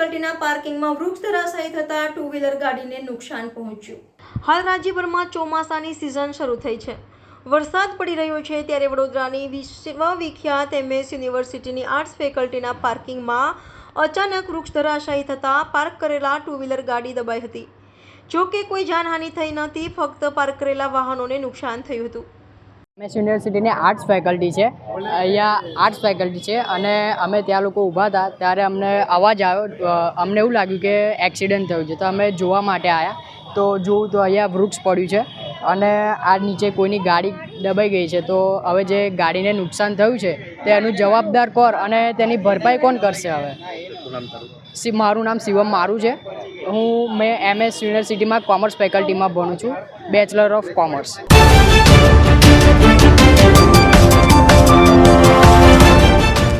પાર્કિંગમાં વૃક્ષ ધરાશાયી થતાં ટુ વ્હીલર ગાડીને નુકસાન પહોંચ્યું. હાલ રાજ્યભરમાં ચોમાસાની સિઝન શરૂ થઈ છે. વરસાદ પડી રહ્યો છે ત્યારે વડોદરાની વિશ્વવિખ્યાત એમએસ યુનિવર્સિટીની આર્ટ્સ ફેકલ્ટીના પાર્કિંગમાં અચાનક વૃક્ષ ધરાશાયી થતાં પાર્ક કરેલા ટુ વ્હીલર ગાડી દબાઈ હતી. જો કે કોઈ જાનહાનિ થઈ નહોતી ફક્ત પાર્ક કરેલા વાહનોને નુકસાન થયું હતું. એમએસ યુનિવર્સિટીની આર્ટ્સ ફેકલ્ટી છે. અહીંયા આર્ટ્સ ફેકલ્ટી છે અને અમે ત્યાં લોકો ઊભા હતા. ત્યારે અમને અવાજ આવ્યો અમને એવું લાગ્યું કે એક્સિડન્ટ થયું છે. તો અમે જોવા માટે આવ્યા તો જોયું તો અહીંયા વૃક્ષ પડ્યું છે અને આ નીચે કોઈની ગાડી દબાઈ ગઈ છે. તો હવે જે ગાડીને નુકસાન થયું છે તે એનું જવાબદાર કોણ અને તેની ભરપાઈ કોણ કરશે હવે? મારું નામ શિવમ મારું છે. હું મેં એમએસ યુનિવર્સિટીમાં કોમર્સ ફેકલ્ટીમાં ભણું છું. Bachelor of commerce.